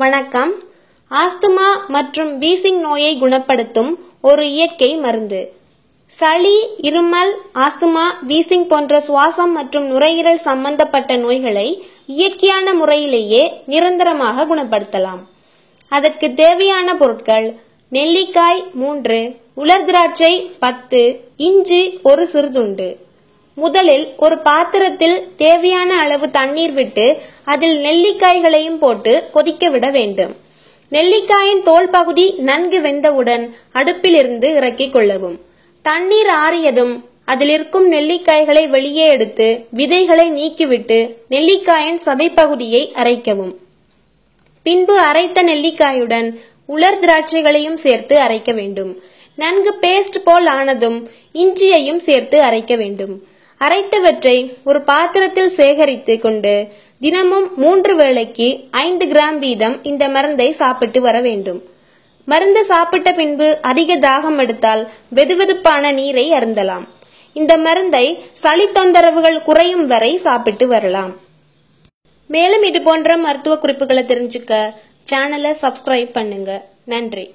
வணக்கம். ஆஸ்துமா மற்றும் வீசிங் நோயை குணப்படுத்தும் ஒரு இயற்கை மருந்து. சளி இருமல் ஆஸ்துமா வீசிங் போன்ற சுவாசம் மற்றும் நுரையீரல் சம்பந்தப்பட்ட நோய்களை இயற்கையான முறையிலேயே நிரந்தரமாக குணப்படுத்தலாம். அதற்கு தேவையான பொருட்கள் நெல்லிக்காய் மூன்று உலர் திராட்சை பத்து இஞ்சி ஒரு சிறுதுண்டு. முதலில் ஒரு பாத்திரத்தில் தேவையான அளவு தண்ணீர் விட்டு அதில் நெல்லிக்காய்களையும் போட்டு கொதிக்க விட வேண்டும். நெல்லிக்காயின் தோல் பகுதி நன்கு வெந்தவுடன் அடுப்பிலிருந்து இறக்கிக் கொள்ளவும். தண்ணீர் ஆறியதும் அதில் இருக்கும் நெல்லிக்காய்களை வெளியே எடுத்து விதைகளை நீக்கிவிட்டு நெல்லிக்காயின் சதைப்பகுதியை அரைக்கவும். பின்பு அரைத்த நெல்லிக்காயுடன் உலர் திராட்சைகளையும் சேர்த்து அரைக்க வேண்டும். நன்கு பேஸ்ட் போல் ஆனதும் இஞ்சியையும் சேர்த்து அரைக்க வேண்டும். அரைத்தவற்றை ஒரு பாத்திரத்தில் சேகரித்து கொண்டு தினமும் மூன்று வேளைக்கு ஐந்து கிராம் வீதம் இந்த மருந்தை சாப்பிட்டு வர வேண்டும். மருந்து சாப்பிட்ட பின்பு அதிக தாகம் எடுத்தால் வெதுவெதுப்பான நீரை அருந்தலாம். இந்த மருந்தை சளி தொந்தரவுகள் குறையும் வரை சாப்பிட்டு வரலாம். மேலும் இது போன்ற மருத்துவ குறிப்புகளை தெரிஞ்சுக்க சேனலை சப்ஸ்கிரைப் பண்ணுங்க. நன்றி.